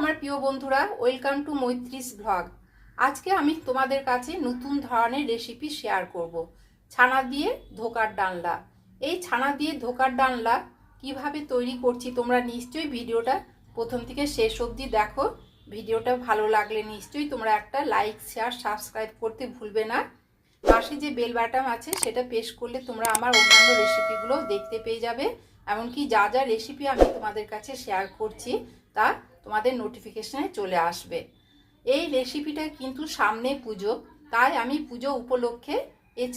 আমার প্রিয় বন্ধুরা ওয়েলকাম টু মৈত্রিস ভ্লগ আজকে আমি তোমাদের কাছে নতুন ধরনের রেসিপি শেয়ার করব। ছানা দিয়ে ধোকার ডালনা এই ছানা দিয়ে ধোকার ডালনা কীভাবে তৈরি করছি তোমরা নিশ্চয়ই ভিডিওটা প্রথম থেকে শেষ অবধি দেখো। ভিডিওটা ভালো লাগলে নিশ্চয়ই তোমরা একটা লাইক শেয়ার সাবস্ক্রাইব করতে ভুলবে না। পাশে যে বেল বাটাম আছে, সেটা পেশ করলে তোমরা আমার অন্যান্য রেসিপিগুলো দেখতে পেয়ে যাবে। এমনকি যা যা রেসিপি আমি তোমাদের কাছে শেয়ার করছি, তা তোমাদের নোটিফিকেশনে চলে আসবে। এই রেসিপিটা কিন্তু সামনে পুজো, তাই আমি পুজো উপলক্ষে এই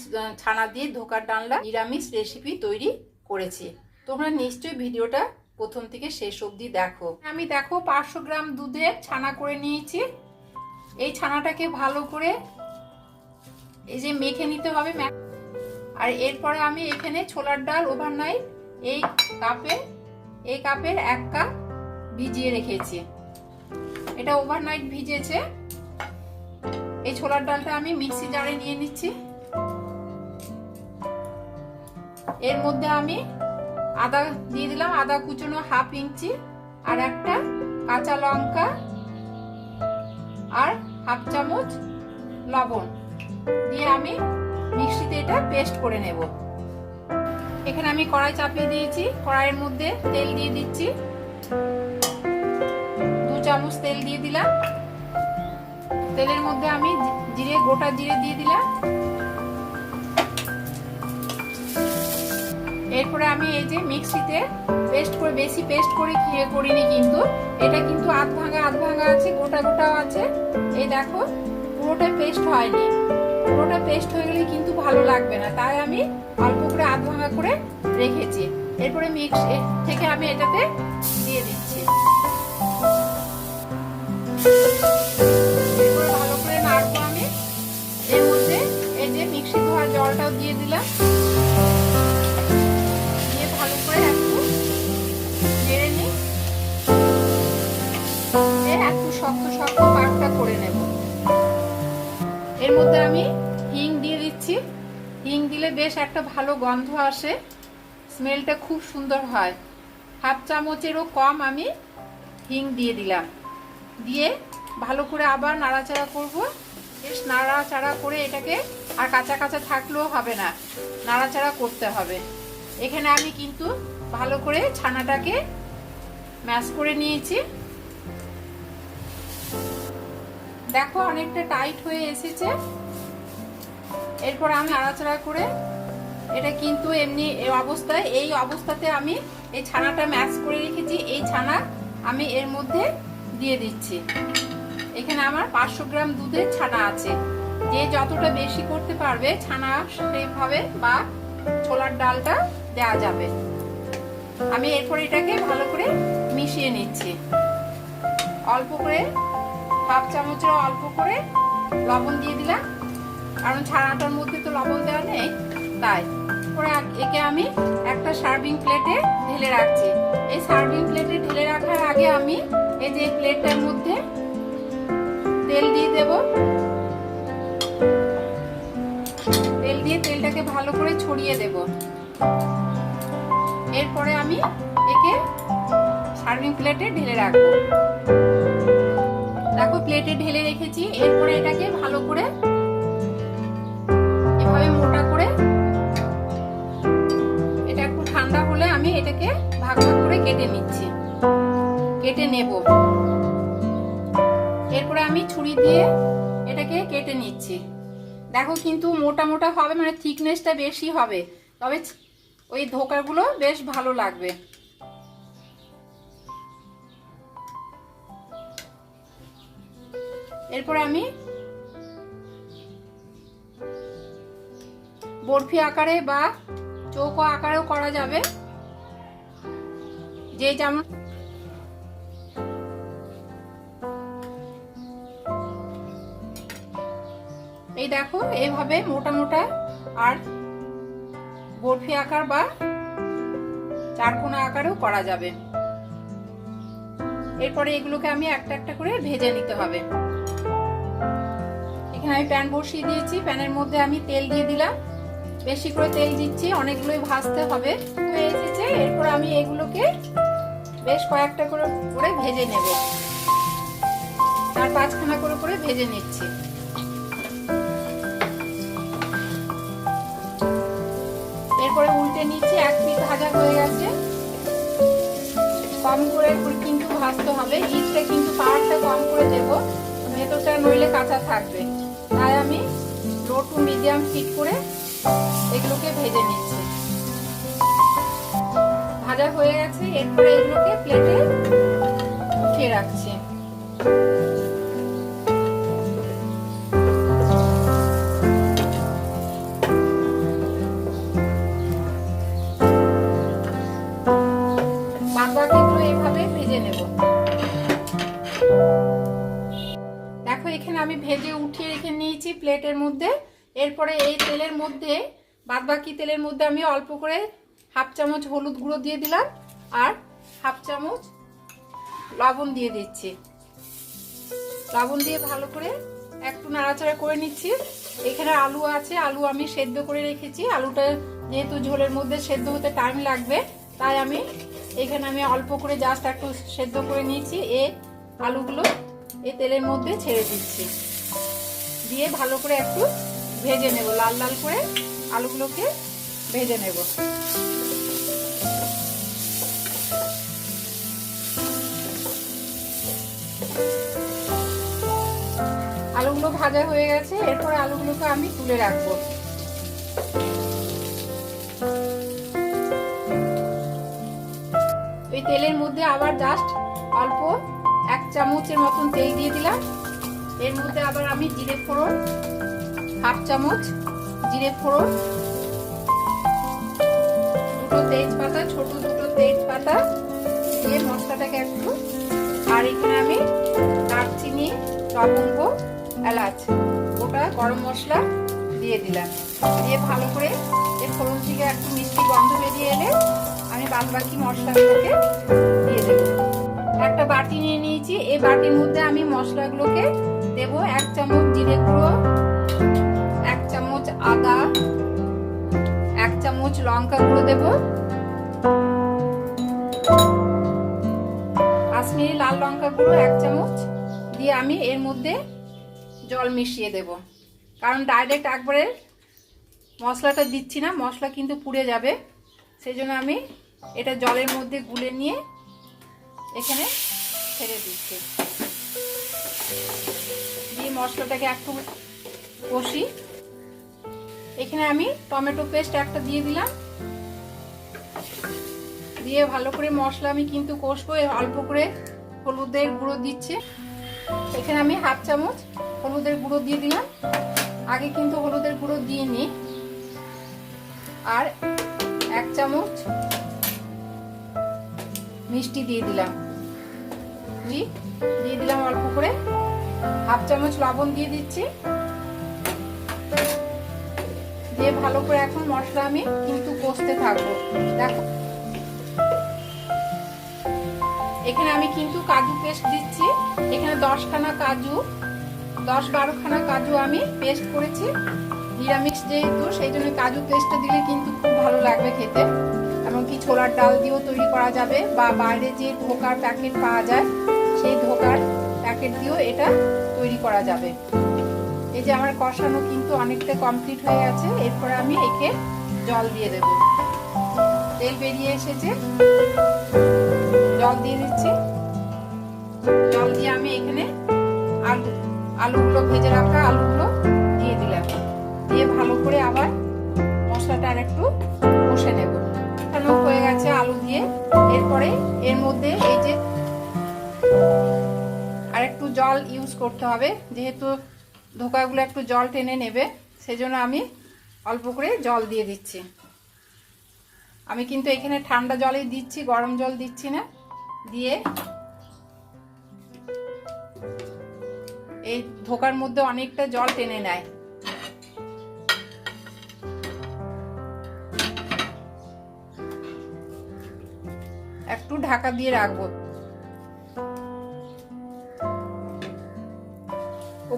ছানা দিয়ে ধোকার ডালনা নিরামিষ রেসিপি তৈরি করেছি। তোমরা নিশ্চয়ই ভিডিওটা প্রথম থেকে শেষ অবধি দেখো। আমি দেখো পাঁচশো গ্রাম দুধে ছানা করে নিয়েছি। এই ছানাটাকে ভালো করে এই যে মেখে নিতে হবে আর এরপরে আমি এখানে ছোলার ডাল ওভার ওভারনাইট এই কাপে, এই কাপের এক কাপ ভিজিয়ে রেখেছি। এটা ওভারনাইট ভিজেছে। এই ছোলার ডালটা আমি মিক্সি জারে নিয়ে নিচ্ছি। এর মধ্যে আমি আদা দিয়ে দিলাম, আদা কুচনো হাফ ইঞ্চি আর একটা কাঁচা লঙ্কা আর হাফ চামচ লবণ দিয়ে আমি মিক্সিতে এটা পেস্ট করে নেব। এখানে আমি কড়াই চাপিয়ে দিয়েছি। কড়াইয়ের মধ্যে তেল দিয়ে দিচ্ছি। দু চামচ তেল দিয়ে দিলাম। তেলের মধ্যে আমি জিরে, গোটা জিরে দিয়ে দিলাম। এরপরে আমি এই যে মিক্সিতে পেস্ট করে, বেশি পেস্ট করে খেয়ে করিনি কিন্তু। এটা কিন্তু আধ ভাঙা আধ ভাঙা আছে, গোটা গোটাও আছে। এই দেখো, পুরোটা পেস্ট হয়নি। পুরোটা পেস্ট হয়ে গেলে কিন্তু ভালো লাগবে না। তাই আমি অল্প করে আধ ভাঙা করে রেখেছি। এরপরে মিক্স থেকে আমি এটাতে দিয়ে দিচ্ছি। ভালো করে এর মধ্যে মিক্সি জলটাও দিয়ে দিলাম। দিয়ে ভালো করে নিই। শক্ত শক্ত করে নেব। এর মধ্যে আমি হিং দিয়ে দিচ্ছি। হিং দিলে বেশ একটা ভালো গন্ধ আসে। স্মেলটা খুব সুন্দর হয়। হাফ চামচেরও কম আমি হিং দিয়ে দিলাম। দিয়ে ভালো করে আবার নাড়াচাড়া করব। বেশ নাড়াচাড়া করে এটাকে আর কাঁচা কাঁচা থাকলেও হবে না, নাড়াচাড়া করতে হবে। এখানে আমি কিন্তু ভালো করে ছানাটাকে ম্যাশ করে নিয়েছি। দেখো অনেকটা টাইট হয়ে এসেছে। এরপর আমি নাড়াচাড়া করে এটা কিন্তু এমনি অবস্থায়, এই অবস্থাতে আমি এই ছানাটা ম্যাশ করে রেখেছি। এই ছানা আমি এর মধ্যে দিয়ে দিচ্ছি। এখানে আমার পাঁচশো গ্রাম দুধের ছানা আছে। যে যতটা বেশি করতে পারবে, ছানা সেইভাবে বা ছোলার ডালটা দেওয়া যাবে। আমি এরপর এটাকে ভালো করে মিশিয়ে নিচ্ছি। অল্প করে, হাফ চামচের অল্প করে লবণ দিয়ে দিলাম। কারণ ছানাটার মধ্যে তো লবণ দেওয়া নেই, তাই। পরে একে আমি একটা সার্ভিং প্লেটে ঢেলে রাখছি। এই সার্ভিং প্লেটে ঢেলে রাখার আগে আমি এই যে প্লেটটার মধ্যে তেল দিয়ে দেব। তেল দিয়ে তেলটাকে ভালো করে ছড়িয়ে দেব। এরপরে আমি একে সার্ভিং প্লেটে ঢেলে রাখব। দেখো প্লেটে ঢেলে রেখেছি। এরপরে এটাকে ভালো করে এভাবে মোটা করে এটাকে ভাগ ভাগ করে কেটে নিচ্ছি। কেটে নেব। এরপরে আমি ছুরি দিয়ে এটাকে কেটে নিচ্ছি। দেখো কিন্তু মোটা মোটা হবে মানে থিকনেসটা বেশি হবে। তবে ওই ধোকাগুলো বেশ ভালো লাগবে। এরপরে আমি বরফি আকারে বা চৌকো আকারেও করা যাবে। যে যেমন এই দেখো এইভাবে মোটা মোটা আর বরফি আকার বা চারকোনা আকারেও করা যাবে। এরপরে এগুলোকে আমি একটা একটা করে ভেজে নিতে হবে। এখানে আমি প্যান বসিয়ে দিয়েছি। প্যানের মধ্যে আমি তেল দিয়ে দিলাম। বেশি করে তেল দিচ্ছি, অনেকগুলোই ভাজতে হবে। হয়ে এসেছে, এরপর আমি এগুলোকে বেশ কয়েকটা করে করে ভেজে নেব। চার পাঁচখানা করে করে ভেজে নিচ্ছি। এরপরে উল্টে নিচ্ছি, এক পিস ভাজা হয়ে গেছে। কম করে কিন্তু ভাজতে হবে ইটটা কিন্তু পাওয়ারটা কম করে দেব। ভেতরটা নইলে কাঁচা থাকবে। তাই আমি লো টু মিডিয়াম হিট করে এগুলোকে ভেজে নিচ্ছি। ভাজা হয়ে গেছে এরপরে এগুলোকে প্লেটে উঠিয়ে রাখছি। মধ্যে, বাদবাকি তেলের মধ্যে আমি অল্প করে হাফ চামচ হলুদ গুঁড়ো দিয়ে দিলাম আর হাফ চামচ লবণ দিয়ে দিচ্ছি। লবণ দিয়ে ভালো করে একটু নাড়াচাড়া করে নিচ্ছি। এখানে আলু আছে, আলু আমি সেদ্ধ করে রেখেছি। আলুটা যেহেতু ঝোলের মধ্যে সেদ্ধ হতে টাইম লাগবে, তাই আমি এখানে আমি অল্প করে জাস্ট একটু সেদ্ধ করে নিয়েছি। এ আলুগুলো এই তেলের মধ্যে ছেড়ে দিচ্ছি। দিয়ে ভালো করে একটু ভেজে নেব লাল লাল করে আলুগুলোকে ভেজে নেব। আলুগুলো ভাজা হয়ে গেছে, এরপর আলুগুলোকে আমি তুলে রাখব। এই তেলের মধ্যে আবার জাস্ট অল্প এক চামচের মতন তেল দিয়ে দিলাম। এর মধ্যে আবার আমি জিরে ফোড়ন হাফ চামচ জিরে ফোড়ন, দুটো তেজপাতা, ছোট দুটো তেজপাতা দিয়ে মশলাটাকে একটু, আর এখানে আমি দারচিনি, লবঙ্গ, এলাচ ওটা গরম মশলা দিয়ে দিলাম। দিয়ে ভালো করে এই ফোড়ন থেকে একটু মিষ্টি গন্ধ বেরিয়ে এলে আমি বাদ বাকি মশলাগুলোকে দিয়ে দেব। একটা বাটি নিয়ে নিয়েছি। এই বাটির মধ্যে আমি মশলাগুলোকে দেব। এক চামচ জিরে গুঁড়ো আদা, এক চামচ লঙ্কা গুঁড়ো দেব। কাশ্মীরি লাল লঙ্কা গুঁড়ো এক চামচ দিয়ে আমি এর মধ্যে জল মিশিয়ে দেব। কারণ ডাইরেক্ট একবারে মশলাটা দিচ্ছি না, মশলা কিন্তু পুড়ে যাবে। সেই জন্য আমি এটা জলের মধ্যে গুলে নিয়ে এখানে ছেড়ে দিচ্ছি। দিয়ে মশলাটাকে একটু কষি। এখানে আমি টমেটো পেস্ট একটা দিয়ে দিলাম। দিয়ে ভালো করে মশলা আমি কিন্তু কষবো অল্প করে হলুদের গুঁড়ো দিচ্ছে। এখানে আমি হাফ চামচ হলুদের গুঁড়ো দিয়ে দিলাম। আগে কিন্তু হলুদের গুঁড়ো দিইনি। আর এক চামচ মিষ্টি দিয়ে দিলাম। দিয়ে দিলাম অল্প করে। হাফ চামচ লবণ দিয়ে দিচ্ছি। দিয়ে ভালো করে এখন মশলা আমি কিন্তু কষতে থাকব। দেখো। এখানে আমি কিন্তু কাজু পেস্ট দিচ্ছি। এখানে দশখানা কাজু দশ বারোখানা কাজু আমি পেস্ট করেছি। নিরামিষ যেহেতু, সেই জন্য কাজু পেস্টটা দিলে কিন্তু খুব ভালো লাগবে খেতে। এমনকি ছোলার ডাল দিয়েও তৈরি করা যাবে বা বাইরে যে ধোকার প্যাকেট পাওয়া যায়, সেই ধোকার প্যাকেট দিয়েও এটা তৈরি করা যাবে। এই যে আমার কষানো কিন্তু অনেকটা কমপ্লিট হয়ে গেছে, এরপরে আমি একে জল দিয়ে দেব। তেল বেরিয়ে এসেছে। জল দিয়ে দিচ্ছি। জল দিয়ে আমি এখানে আলু, আলুগুলো ভেজে রাখা আলুগুলো দিয়ে দিলাম। দিয়ে ভালো করে আবার মশলাটা আর একটু কষে নেব। হয়ে গেছে আলু দিয়ে। এরপরে এর মধ্যে এই যে আর একটু জল ইউজ করতে হবে। যেহেতু ধোকাগুলো একটু জল টেনে নেবে, সেজন্য আমি অল্প করে জল দিয়ে দিচ্ছি। আমি কিন্তু এখানে ঠান্ডা জলেই দিচ্ছি, গরম জল দিচ্ছি না। দিয়ে এই ধোকার মধ্যে অনেকটা জল টেনে নেয়। একটু ঢাকা দিয়ে রাখব।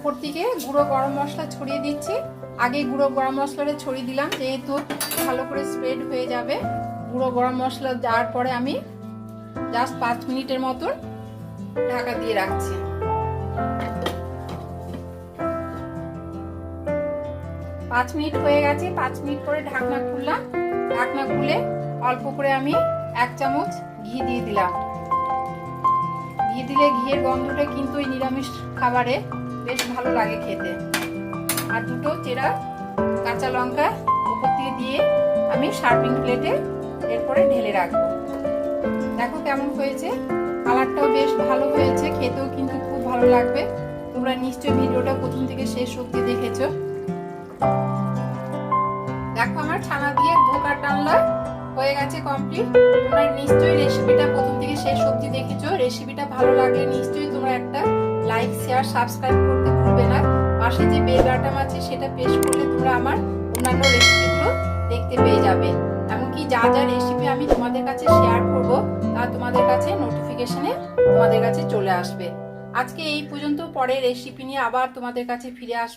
উপর দিকে গুঁড়ো গরম মশলা ছড়িয়ে দিচ্ছি। আগে গুঁড়ো গরম মশলাটা ছড়িয়ে দিলাম, যেহেতু ভালো করে স্প্রেড হয়ে যাবে। গুঁড়ো গরম মশলা দেওয়ার পরে আমি জাস্ট পাঁচ মিনিটের মতন ঢাকা দিয়ে রাখছি। পাঁচ মিনিট হয়ে গেছে, পাঁচ মিনিট পরে ঢাকনা খুললাম। ঢাকনা খুলে অল্প করে আমি এক চামচ ঘি দিয়ে দিলাম। ঘি দিলে ঘিয়ের গন্ধটা কিন্তু ওই নিরামিষ খাবারে ভালো লাগে খেতে। আর দুটো চেরা কাঁচা লঙ্কা উপর দিয়ে দিয়ে আমি সার্ভিং প্লেটে এরপরে ঢেলে রাখব। দেখো কেমন হয়েছে? কালারটাও বেশ ভালো হয়েছে, খেতেও কিন্তু খুব ভালো লাগবে। তোমরা নিশ্চয়ই ভিডিওটা প্রথম থেকে শেষ অব্দি দেখেছ। দেখো আমার ছানা দিয়ে ধোকার ডালনা হয়ে গেছে কমপ্লিট। তোমরা নিশ্চয়ই রেসিপিটা প্রথম থেকে শেষ অব্দি দেখেছ। রেসিপিটা ভালো লাগলে নিশ্চয়ই তোমরা একটা লাইক শেয়ার সাবস্ক্রাইব করতে ভুলবে না। পাশে যে বেল বাটন আছে, সেটা প্রেস করলে তোমরা আমার অন্যান্য রেসিপিগুলো দেখতে পেয়ে যাবে। এমনকি যা যা রেসিপি আমি তোমাদের কাছে শেয়ার করব, তা তোমাদের কাছে নোটিফিকেশনে তোমাদের কাছে চলে আসবে। আজকে এই পর্যন্ত পরে রেসিপি নিয়ে আবার তোমাদের কাছে ফিরে আসব।